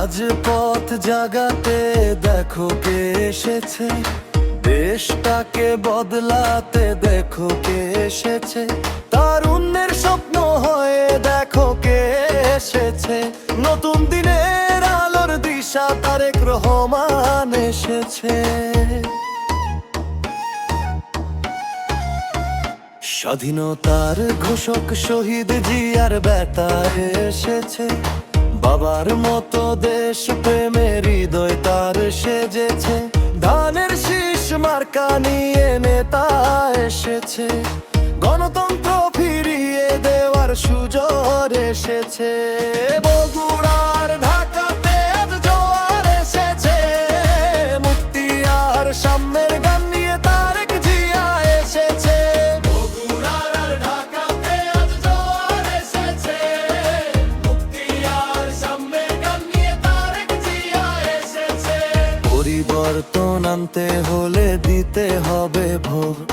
রাজপথ জাগাতে দেখো কে এসেছে। দেশটাকে বদলাতে দেখো কে এসেছে। তারুণ্যের স্বপ্ন হয়ে দেখো কে এসেছে। নতুন দিনের আলোর দিশা তারেক রহমান এসেছে। স্বাধীনতার ঘোষক শহীদ জিয়ার বেতা এসেছে। বাবার মতো দেশ প্রেমের হৃদয় তার সেজেছে। ধানের শীষ মার্কা নিয়ে নেতা এসেছে। গণতন্ত্র ফিরিয়ে দেওয়ার সুযোগ এসেছে। বগুড়ার আনতে হলে দিতে হবে ভোট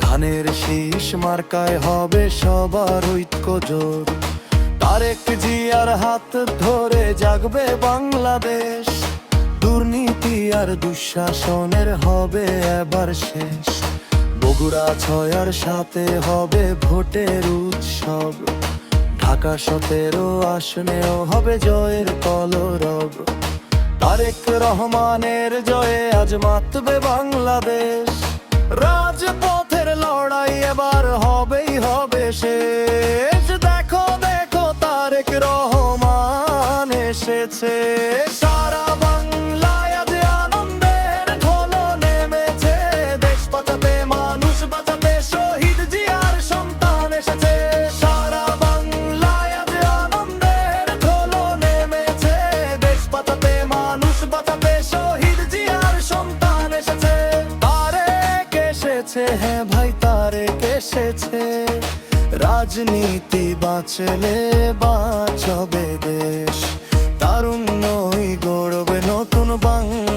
ধানের শীষ মার্কায় হবে সবার ঐক্য জোর। তারেক জিয়ার হাত ধরে জাগবে বাংলাদেশ। দুর্নীতি আর দুঃশাসনের হবে এবার শেষ। বগুড়া ছয়ার সাথে হবে ভোটের উৎসব। ঢাকা সতেরো আসনেও হবে জয়ের কলরব। তারেক রহমানের জয়ে আজ মাতবে বাংলাদেশ। রাজপথের লড়াই এবার হবেই হবে শেষ। বেঁচেছে হ্যাঁ ভাই তারে কেসেছে রাজনীতি বাঁচলে বাঁচবে দেশ। তারুণ্যই গড়বে নতুন বাংলা।